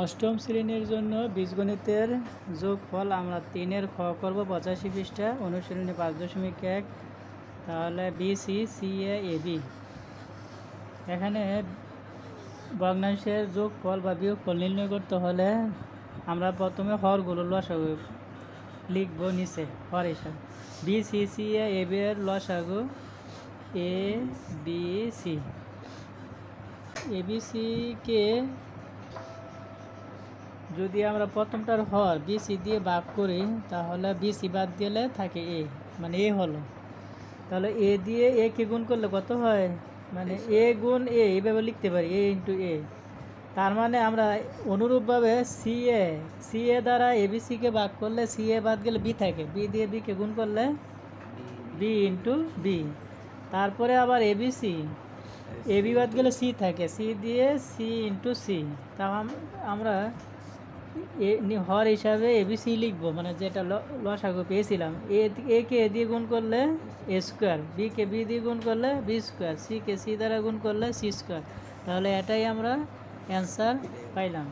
অষ্টম শ্রেণির জন্য বীজগণিতের যোগফল আমরা তিনের খ করব, পঁচাশি পৃষ্ঠা, অনুশীলনী পাঁচ দশমিক এক, তাহলে বি সি এ বি এখানে ভগ্নাংশের যোগফল বা বিয়োগফল নির্ণয় করতে হলে আমরা প্রথমে হরগুলো লসাগু লিখব নিচে, হর হিসাব। B C C A B এর লসাগু A B C A B সিকে যদি আমরা প্রথমটার হর বিসি দিয়ে ভাগ করি, তাহলে বিসি বাদ দিলে থাকে এ মানে এ হলো। তাহলে এ দিয়ে এ কে গুণ করলে কত হয়? মানে এ গুণ এ এইভাবে লিখতে পারি এ ইন্টু এ তার মানে আমরা অনুরূপভাবে সি এ সি এ দ্বারা এ এবিসিকে ভাগ করলে সি এ বাদ গেলে বি থাকে। বি দিয়ে বিকে গুণ করলে বি ইন্টু বি তারপরে আবার এ এবিসি এ বি বাদ গেলে সি থাকে। সি দিয়ে সি ইন্টু সি তা আমরা হর হিসাবে এবিসি লিখব মানে যেটা লসাগু পেয়েছিলাম। এ এ কে এ দিয়ে গুণ করলে এ স্কোয়ার বি কে বি দিয়ে গুণ করলে বি স্কোয়ার সি কে সি দ্বারা গুণ করলে সি স্কোয়ার তাহলে এটাই আমরা অ্যান্সার পাইলাম।